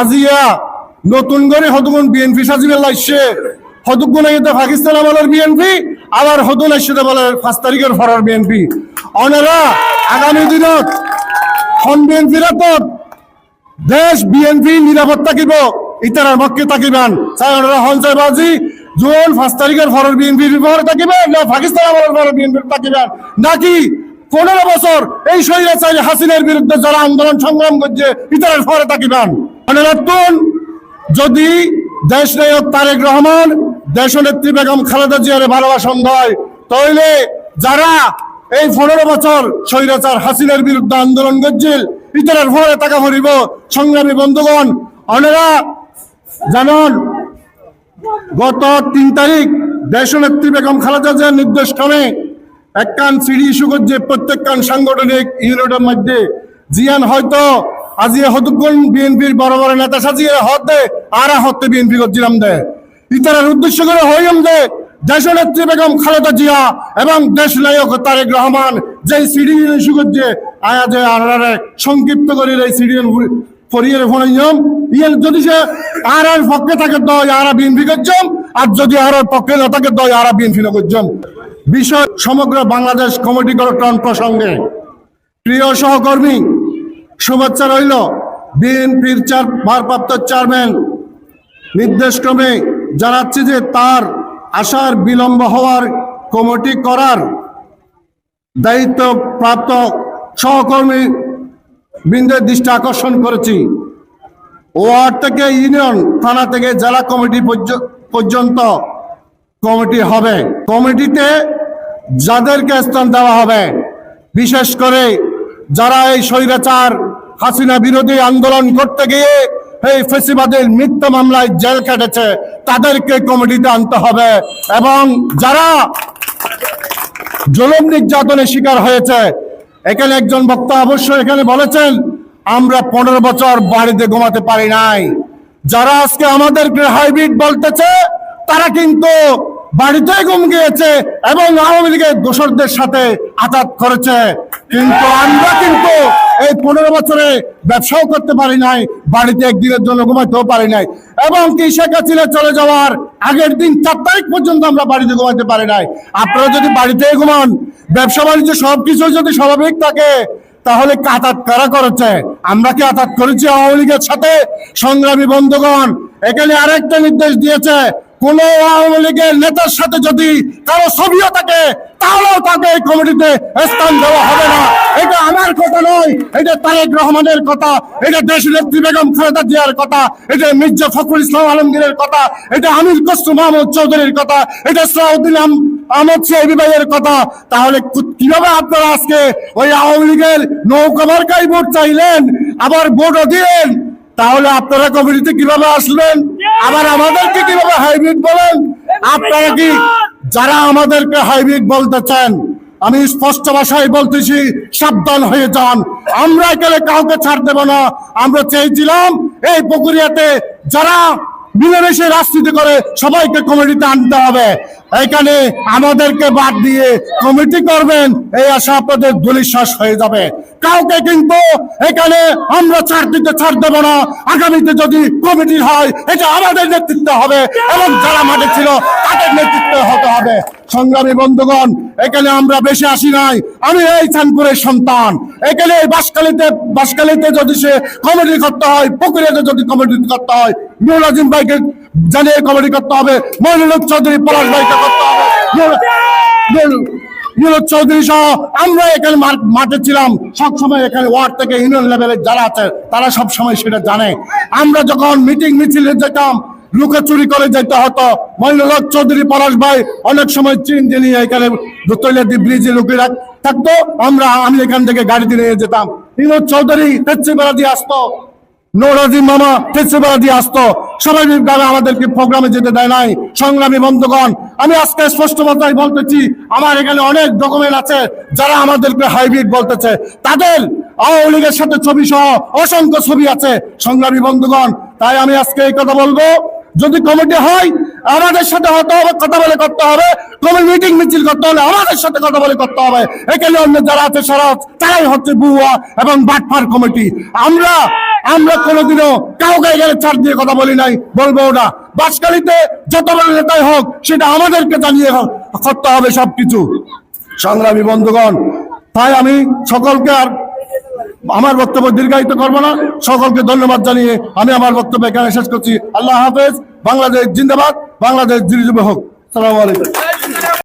আজিয়া, নতুন করে হতুগুন বিএনপি সাজিবে লাগছে হতুগুন এতে পাকিস্তান আমলের বিএনপি, আবার হতুন আসছে বলে পাঁচ তারিখের ফরার বিএনপি। অনেরা, আগামী দিনত খন বিএনপিরা তো দেশ বিএনপি নিরাপদ থাকিব ইতারার পক্ষে থাকিবেন। চাই ওনারা সঞ্চয় বাজি, জুন পাঁচ তারিখের ফরের বিএনপির বিপক্ষে থাকিবেন না পাকিস্তান আমলের ফরের বিএনপির থাকিবেন। নাকি পনেরো বছর এই স্বৈরাচারী হাসিনের বিরুদ্ধে যারা আন্দোলন সংগ্রাম করছে ইতারার ফরে থাকিবেন? নতুন যদি দেশ নায়ক তারেক রহমান দেশনেত্রী বেগম খালেদা জিয়ারে ভালোবাসন হয় তাইলে যারা এই পনেরো বছর স্বৈরাচার হাসিনের বিরুদ্ধে আন্দোলন করছিল, ইতারের ভরে টাকা ভরিব সংগ্রামী বন্ধুগণ অনেরা জানান, গত তিন তারিখ দেশনেত্রী বেগম খালেদা জিয়ার নির্দেশ ক্রমে একখান সিডি ইস্যু করছে প্রত্যেকখান সাংগঠনিক ইউনিটের মধ্যে। জিয়ান হয়তো আজি হতুগুন বিএনপির বড় বড় নেতা সাজিয়ে হতে আর হতে বিএনপি করছিলাম দে। ইতারার উদ্দেশ্য করে হইম যে দেশনেত্রী বেগম খালেদা জিয়া এবং দেশ নায়ক তারেক রহমান যে সিডি ইস্যু করছে আয়া যে আনারে সংক্ষিপ্ত করে এই সিডি পরিয়ে ফোন নিয়ম ইয়ে যদি সে আর আর পক্ষে থাকে তো আরা বিএনপি করছম আর যদি আর আর পক্ষে না থাকে তো আরা বিএনপি না করছম বিষয় সমগ্র বাংলাদেশ কমিটি গঠন প্রসঙ্গে প্রিয় সহকর্মী শুভেচ্ছা রইল বিএনপির চার ভারপ্রাপ্ত চেয়ারম্যান। নির্দেশক্রমে জানাচ্ছে যে তার আসার বিলম্ব হওয়ার কমিটি করার দায়িত্ব প্রাপ্ত সহকর্মী বৃন্দের দৃষ্টি আকর্ষণ করেছি। ওয়ার্ড থেকে ইউনিয়ন, থানা থেকে জেলা কমিটি পর্য- পর্যন্ত কমিটি হবে। কমিটিতে যাদেরকে স্থান দেওয়া হবে, বিশেষ করে যারা এই স্বৈরাচার হাসিনা বিরোধী আন্দোলন করতে গিয়ে এই ফেসিবাদের মিথ্যা মামলায় জেল কেটেছে, তাদেরকে কমিটিতে আনতে হবে। এবং যারা জলম নির্যাতনের শিকার হয়েছে, এখানে একজন বক্তা অবশ্য এখানে বলেছেন, আমরা পনেরো বছর বাড়িতে ঘুমাতে পারি নাই। যারা আজকে আমাদেরকে হাইব্রিড বলতেছে, তারা কিন্তু বাড়িতে ঘুম গিয়েছে এবং আওয়ামী লীগের দোসরদের সাথে আঘাত করেছে। কিন্তু আমরা কিন্তু এই পনেরো বছরে ব্যবসাও করতে পারি নাই, বাড়িতে একদিনের জন্য ঘুমাতেও পারি নাই। এবং কি শেখ চলে যাওয়ার আগের দিন চার তারিখ পর্যন্ত আমরা বাড়িতে ঘুমাতে পারি নাই। আপনারা যদি বাড়িতে ঘুমান, ব্যবসা, বাণিজ্য সবকিছু যদি স্বাভাবিক থাকে, তাহলে কাতাত কারা করেছে? আমরা কি আঘাত করেছি আওয়ামী লীগের সাথে? সংগ্রামী বন্ধুগণ, এখানে আরেকটা নির্দেশ দিয়েছে কোন আওয়ামী লীগের নেতার সাথে যদি কারও ছবিও থাকে, তাহলেও তাকে এই কমিটিতে স্থান দেওয়া হবে না। এটা আমার কথা নয়, এটা তারেক রহমানের কথা, এটা দেশ নেত্রী বেগম খালেদা জিয়ার কথা, এটা মির্জা ফখরুল ইসলাম আলমগীরের কথা, এটা আমির কস্তু মাহমুদ চৌধুরীর কথা, এটা সালাউদ্দিন আম- আহমদ সাহেবী ভাইয়ের কথা। তাহলে কীভাবে আপনারা আজকে ওই আওয়ামী লীগের নৌকা মার্কাই ভোট চাইলেন, আবার ভোটও দিলেন? তাহলে আপনারা কমিটিতে কীভাবে আসলেন আবার আমাদেরকে কীভাবে হাইব্রিড বলেন? আপনারা কি যারা আমাদেরকে হাইব্রিড বলতে চান, আমি স্পষ্ট ভাষায় বলতেছি, সাবধান হয়ে যান। আমরা গেলে কাউকে ছাড় দেব না। আমরা চেয়েছিলাম এই পুকুরিয়াতে যারা মিলেমিশে রাজনীতি করে, সবাইকে কমিটিতে আনতে হবে। এখানে আমাদেরকে বাদ দিয়ে কমিটি করবেন, এই আশা আপনাদের দুলিশ্বাস হয়ে যাবে। কাউকে কিন্তু এখানে আমরা ছাড় দিতে ছাড় দেব না। আগামীতে যদি কমিটি হয়, এটা আমাদের নেতৃত্ব হবে এবং যারা মাঠে ছিল, তাদের নেতৃত্ব হতে হবে। সংগ্রামী বন্ধুগণ, এখানে আমরা বেশি আসি নাই। আমি এই চাঁদপুরের সন্তান। এখানে এই বাসকালিতে বাসকালিতে যদি সে কমিটি করতে হয় পুকুরিয়াতে যদি কমিটি করতে হয়, নুরুল আজিম ভাইকে জানিয়ে কমিটি করতে হবে। মহিনুল চৌধুরী, পলাশ ভাইকে করতে হবে। চৌধুরী সহ আমরা এখানে মাঠে ছিলাম। সবসময় এখানে ওয়ার্ড থেকে ইউনিয়ন লেভেলের যারা আছে, তারা সব সময় সেটা জানে। আমরা যখন মিটিং মিছিলে যেতাম লুকে চুরি করে যেতে হতো। মহিনুল চৌধুরী, পলাশ ভাই অনেক সময় চিন যিনি এখানে তৈলাদি ব্রিজে লুকিয়ে রাখ- থাকতো। আমরা, আমি এখান থেকে গাড়ি নিয়ে যেতাম। বিনোদ চৌধুরী তেচ্ছি বেড়া দিয়ে আসতো। নৌরাজি মামা দিয়ে আসতো। স্বাভাবিকভাবে আমাদেরকে প্রোগ্রামে যেতে দেয় নাই। সংগ্রামী বন্ধুগণ, আমি আজকে স্পষ্ট মাত্রায় বলতেছি, আমার এখানে অনেক ডকুমেন্ট আছে যারা আমাদেরকে হাইব্রিড বলতেছে। তাদের আওয়ামী লীগের সাথে ছবি সহ অসংখ্য ছবি আছে, সংগ্রামী বন্ধুগণ। তাই আমি আজকে এই কথা বলব। যদি কমিটি হয়, আমাদের সাথে হতে হবে, কথা বলে করতে হবে। কমিটি মিটিং, মিছিল করতে হলে আমাদের সাথে কথা বলে করতে হবে। এখানে অন্য যারা আছে, সারা তারাই হচ্ছে বুয়া এবং বাটপার কমিটি। আমরা আমরা কোনোদিনও কাউকে এখানে ছাড় দিয়ে কথা বলি নাই, বলব না। বাসকালিতে যত নেতাই হোক, সেটা আমাদেরকে জানিয়ে করতে হবে সবকিছু। সংগ্রামী বন্ধুগণ, তাই আমি সকলকে আর আমার বক্তব্য দীর্ঘায়িত করব না। সকলকে ধন্যবাদ জানিয়ে আমি আমার বক্তব্য এখানে শেষ করছি। আল্লাহ হাফেজ। বাংলাদেশ জিন্দাবাদ। বাংলাদেশ জিরিজুবে হোক। সালাম আলাইকুম।